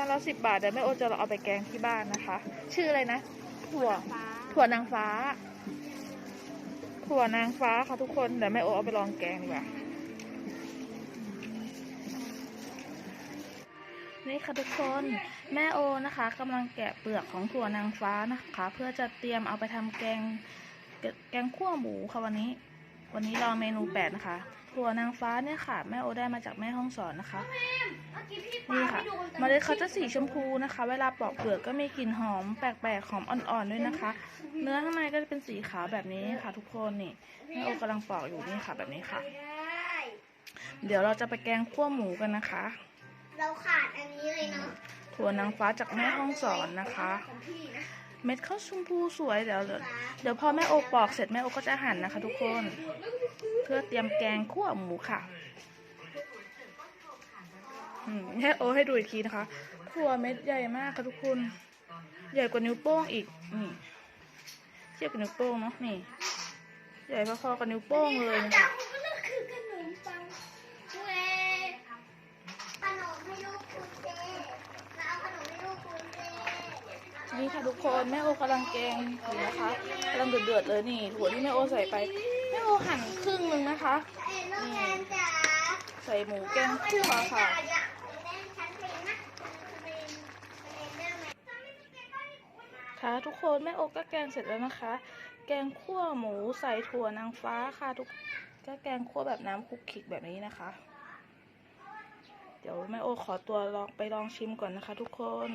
านละสิบบาทเดี๋ยวแม่โอจะเอาไปแกงที่บ้านนะคะ ชื่ออะไรนะ ถั่วฟ้าถั่วนางฟ้า ถั่วนางฟ้าค่ะทุกคนเดี๋ยวแม่โอเอาไปลองแกงดีกว่านี่ค่ะทุกคนแม่โอนะคะกำลังแกะเปลือกของถั่วนางฟ้านะคะ เพื่อจะเตรียมเอาไปทำแกงแกงขั่วหมูค่ะวันนี้ วันนี้ลองเมนูแปดนะคะถั่วนางฟ้าเนี่ยค่ะ แม่โอได้มาจากแม่ห้องสอนนะคะเมื่อกี้พี่นี่ปาค่ะให้ดูนเมล็ดเขาจะสีชมพูนะคะ เวลาปอกเปลือกก็มีกลิ่นหอมแปลกๆหอมอ่อนๆด้วยนะคะ เนื้อข้างในก็จะเป็นสีขาวแบบนี้ค่ะ ทุกคนนี่แม่โอกำลังปอกอยู่นี่ค่ะแบบนี้ค่ะได้เดี๋ยวเราจะไปแกงขั่วหมูกันนะคะ เราขาดอันนี้เลยเนาะถั่วนางฟ้าจากแม่ห้องสอนนะคะของพี่นะ เม็ดข้าวชมพูสวยเดี๋ยวเดี๋ยวพอแม่โอปอกเสร็จแม่โอก็จะหั่นนะคะ ทุกคน เพื่อเตรียมแกงขั่วหมูค่ะอืมให้โอให้ดูอีกทีนะคะถั่วเม็ดใหญ่มากค่ะทุกคน ใหญ่กว่านิ้วโป้งอีกนี่เทียบกับนิ้วโป้งเนาะนี่ ใหญ่พอๆกับนิ้วโป้งเลยนะคะ นี่ค่ะทุกคนแม่โอกำลังแกงอยู่นะคะกำลังเดือดๆเลยนี่ถั่วที่แม่โอใส่ไปแม่โอหั่นครึ่งหนึ่งนะคะน้องแอนจ๋าใส่หมูแกงคั่วค่ะค่ะทุกคนแม่โอก็แกงเสร็จแล้วนะคะ แกงคั่วหมูใส่ถั่วนางฟ้าค่ะทุกก็แกงคั่วแบบน้ำคลุกคลิกแบบนี้นะคะ เดี๋ยวแม่โอขอตัวลองไปลองชิมก่อนนะคะ ทุกคน